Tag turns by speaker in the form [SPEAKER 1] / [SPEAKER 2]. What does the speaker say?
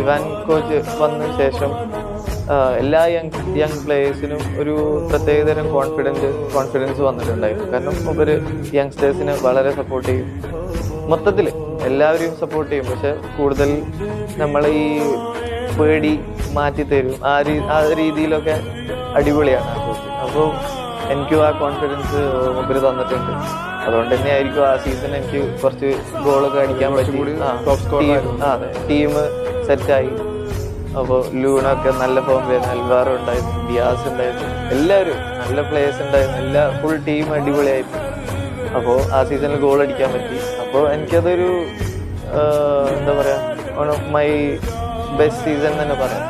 [SPEAKER 1] Ivan coach വന്ന ശേഷം എല്ലാ യങ് യങ് പ്ലേയേഴ്സിനും ഒരു പ്രത്യേകതരം കോൺഫിഡൻസ് കോൺഫിഡൻസ് വന്നിട്ടുണ്ടായിരുന്നു. കാരണം ഇവർ യങ്സ്റ്റേഴ്സിനെ വളരെ സപ്പോർട്ട് ചെയ്യും. മൊത്തത്തിൽ എല്ലാവരെയും സപ്പോർട്ട് ചെയ്യും. പക്ഷെ കൂടുതൽ നമ്മൾ ഈ പേടി മാറ്റി തരും. ആ രീ ആ രീതിയിലൊക്കെ അടിപൊളിയാണ് ആ കോച്ച്. അപ്പോൾ എനിക്കും ആ കോൺഫിഡൻസ് മുമ്പിൽ തന്നിട്ടുണ്ട്. അതുകൊണ്ട് തന്നെ ആയിരിക്കും ആ സീസൺ എനിക്ക് കുറച്ച് ഗോളൊക്കെ അടിക്കാൻ പറ്റി. ടീം സെറ്റായി. അപ്പോൾ ലൂണൊക്കെ നല്ല ഫോം വരുന്നു അൽവാറോ ഉണ്ടായിരുന്നു. ഡിയാസ് ഉണ്ടായിരുന്നു. എല്ലാവരും നല്ല പ്ലേയേഴ്സ് ഉണ്ടായിരുന്നു. എല്ലാ ഫുൾ ടീം അടിപൊളിയായിരുന്നു. അപ്പോൾ ആ സീസണിൽ ഗോൾ അടിക്കാൻ പറ്റി. അപ്പോൾ എനിക്കതൊരു എന്താ പറയുക one of my best season തന്നെ പറയാം.